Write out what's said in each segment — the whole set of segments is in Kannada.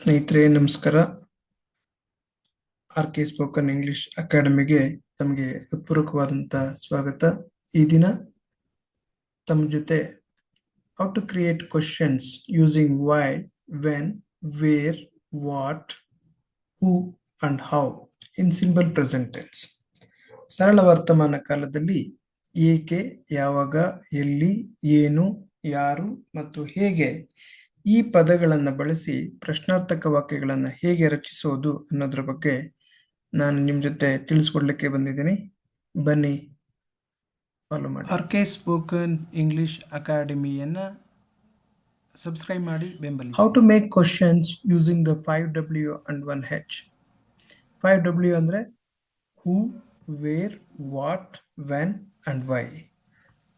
ಸ್ನೇಹಿತರೆ, ನಮಸ್ಕಾರ. ಆರ್ ಕೆ ಸ್ಪೋಕನ್ ಇಂಗ್ಲಿಷ್ ಅಕಾಡೆಮಿಗೆ ತಮಗೆ ಹೃತ್ಪೂರ್ವಕವಾದಂತ ಸ್ವಾಗತ. ಈ ದಿನ ತಮ್ಮ ಜೊತೆ how to create questions using why when where what who and how in simple present tense ಸರಳ ವರ್ತಮಾನ ಕಾಲದಲ್ಲಿ ಏಕೆ, ಯಾವಾಗ, ಎಲ್ಲಿ, ಏನು, ಯಾರು ಮತ್ತು ಹೇಗೆ ಈ ಪದಗಳನ್ನು ಬಳಸಿ ಪ್ರಶ್ನಾರ್ಥಕ ವಾಕ್ಯಗಳನ್ನು ಹೇಗೆ ರಚಿಸೋದು ಅನ್ನೋದ್ರ ಬಗ್ಗೆ ನಾನು ನಿಮ್ಮ ಜೊತೆ ತಿಳಿಸ್ಕೊಡ್ಲಿಕ್ಕೆ ಬಂದಿದ್ದೀನಿ. ಬನ್ನಿ ಫಾಲೋ ಮಾಡಿ. ಆರ್ ಕೆ ಸ್ಪೋಕನ್ ಇಂಗ್ಲಿಷ್ ಅಕಾಡೆಮಿಯನ್ನು ಸಬ್ಸ್ಕ್ರೈಬ್ ಮಾಡಿ ಬೆಂಬಲಿಸಿ. How to make questions using the five W and one H five W ಅಂದರೆ who where what when and why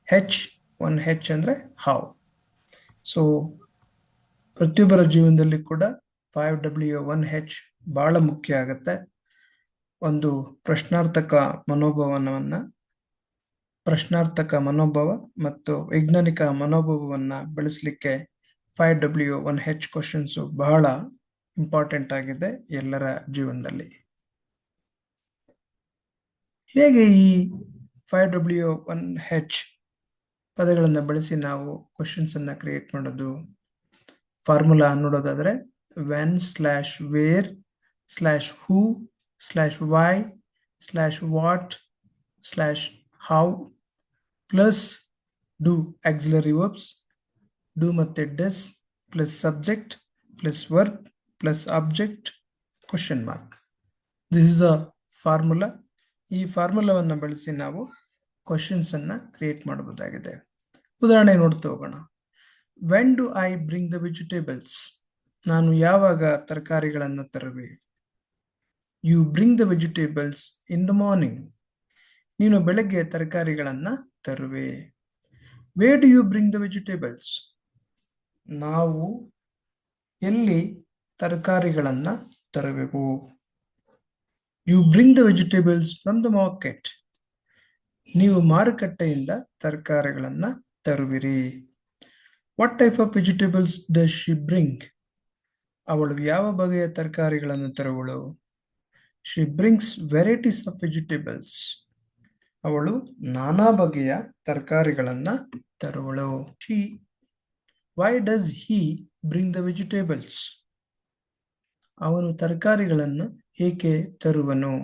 H one H ಅಂದರೆ ಹೌ ಸೊ ಪ್ರತಿಯೊಬ್ಬರ ಜೀವನದಲ್ಲಿ ಕೂಡ ಫೈವ್ ಡಬ್ಲ್ಯೂ ಒನ್ ಹೆಚ್ ಬಹಳ ಮುಖ್ಯ ಆಗುತ್ತೆ. ಒಂದು ಪ್ರಶ್ನಾರ್ಥಕ ಮನೋಭಾವನವನ್ನ, ಪ್ರಶ್ನಾರ್ಥಕ ಮನೋಭಾವ ಮತ್ತು ವೈಜ್ಞಾನಿಕ ಮನೋಭಾವವನ್ನ ಬೆಳೆಸಲಿಕ್ಕೆ five W one H questions ಬಹಳ ಇಂಪಾರ್ಟೆಂಟ್ ಆಗಿದೆ ಎಲ್ಲರ ಜೀವನದಲ್ಲಿ. ಹೇಗೆ ಈ ಫೈವ್ ಡಬ್ಲ್ಯೂ ಒನ್ ಹೆಚ್ ಪದಗಳನ್ನು ಬಳಸಿ ನಾವು ಕ್ವಶನ್ಸ್ ಅನ್ನ ಕ್ರಿಯೇಟ್ ಮಾಡೋದು? ಫಾರ್ಮುಲಾ ನೋಡೋದಾದ್ರೆ when slash where slash who slash why slash what slash how plus do auxiliary verbs do ಮತ್ತೆ does plus subject plus verb plus object question mark this is a formula ಈ ಫಾರ್ಮುಲಾವನ್ನು ಬಳಸಿ ನಾವು ಕ್ವಶನ್ಸ್ ಅನ್ನ ಕ್ರಿಯೇಟ್ ಮಾಡಬಹುದಾಗಿದೆ. ಉದಾಹರಣೆ ನೋಡ್ತಾ ಹೋಗೋಣ. When do I bring the vegetables ನಾನು ಯಾವಾಗ ತರಕಾರಿಗಳನ್ನು ತರುವೆ? You bring the vegetables in the morning ನೀನು ಬೆಳಗ್ಗೆ ತರಕಾರಿಗಳನ್ನು ತರುವೆ. Where do you bring the vegetables ನಾವು ಎಲ್ಲಿ ತರಕಾರಿಗಳನ್ನು ತರಬೇಕು you bring the vegetables from the market ನೀವು ಮಾರುಕಟ್ಟೆಯಿಂದ ತರಕಾರಿಗಳನ್ನು ತರುವಿರಿ. What type of vegetables does she bring ಅವಳು ಯಾವ ಬಗೆಯ ತರಕಾರಿಗಳನ್ನು ತರುವಳು? She brings varieties of vegetables ಅವಳು ನಾನಾ ಬಗೆಯ ತರಕಾರಿಗಳನ್ನು ತರುವಳು. She why does he bring the vegetables ಅವನು ತರಕಾರಿಗಳನ್ನು ಏಕೆ ತರುವನು?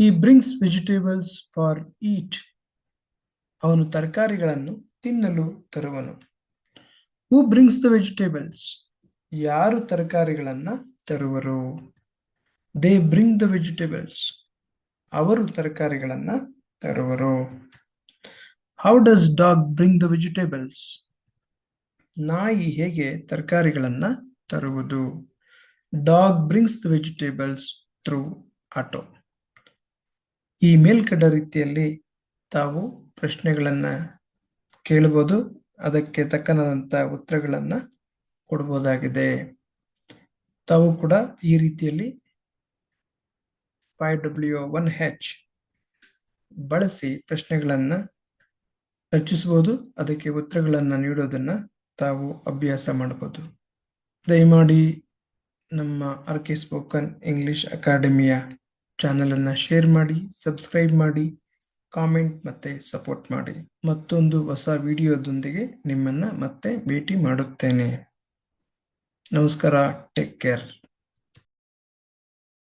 ಈ ಬ್ರಿಂಗ್ಸ್ ವೆಜಿಟೇಬಲ್ಸ್ ಫಾರ್ ಈಟ್ ಅವನು ತರಕಾರಿಗಳನ್ನು ತಿನ್ನಲು ತರುವನು. ಹೂ ಬ್ರಿಂಗ್ಸ್ ದ ವೆಜಿಟೇಬಲ್ಸ್ ಯಾರು ತರಕಾರಿಗಳನ್ನ ತರುವರು? ದೇ ಬ್ರಿಂಗ್ ದ ವೆಜಿಟೇಬಲ್ಸ್ ಅವರು ತರಕಾರಿಗಳನ್ನ ತರುವರು. How does dog bring the vegetables ನಾಯಿ ಹೇಗೆ ತರಕಾರಿಗಳನ್ನ ತರುವುದು? Dog brings the vegetables through auto ಈ ಮೇಲ್ಕಡ ರೀತಿಯಲ್ಲಿ ತಾವು ಪ್ರಶ್ನೆಗಳನ್ನು ಕೇಳಬಹುದು ಅದಕ್ಕೆ ತಕ್ಕನಾದಂತ ಉತ್ತರಗಳನ್ನು ಕೊಡ್ಬೋದಾಗಿದೆ. ತಾವು ಕೂಡ ಈ ರೀತಿಯಲ್ಲಿ ಫೈವ್ ಡಬ್ಲ್ಯೂ ಒನ್ ಹೆಚ್ ಬಳಸಿ ಪ್ರಶ್ನೆಗಳನ್ನು ರಚಿಸಬಹುದು. ಅದಕ್ಕೆ ಉತ್ತರಗಳನ್ನು ನೀಡೋದನ್ನ ತಾವು ಅಭ್ಯಾಸ ಮಾಡಬಹುದು. ದಯಮಾಡಿ ನಮ್ಮ ಆರ್ ಕೆ ಸ್ಪೋಕನ್ ಇಂಗ್ಲಿಷ್ ಅಕಾಡೆಮಿಯ ಚಾನೆಲ್ ಅನ್ನ ಶೇರ್ ಮಾಡಿ, ಸಬ್ಸ್ಕ್ರೈಬ್ ಮಾಡಿ. ಕಾಮೆಂಟ್ ಮತ್ತೆ ಸಪೋರ್ಟ್ ಮಾಡಿ. ಮತ್ತೊಂದು ಹೊಸ ವಿಡಿಯೋದೊಂದಿಗೆ ನಿಮ್ಮನ್ನ ಮತ್ತೆ ಭೇಟಿ ಮಾಡುತ್ತೇನೆ. ನಮಸ್ಕಾರ ಟೇಕ್ ಕೇರ್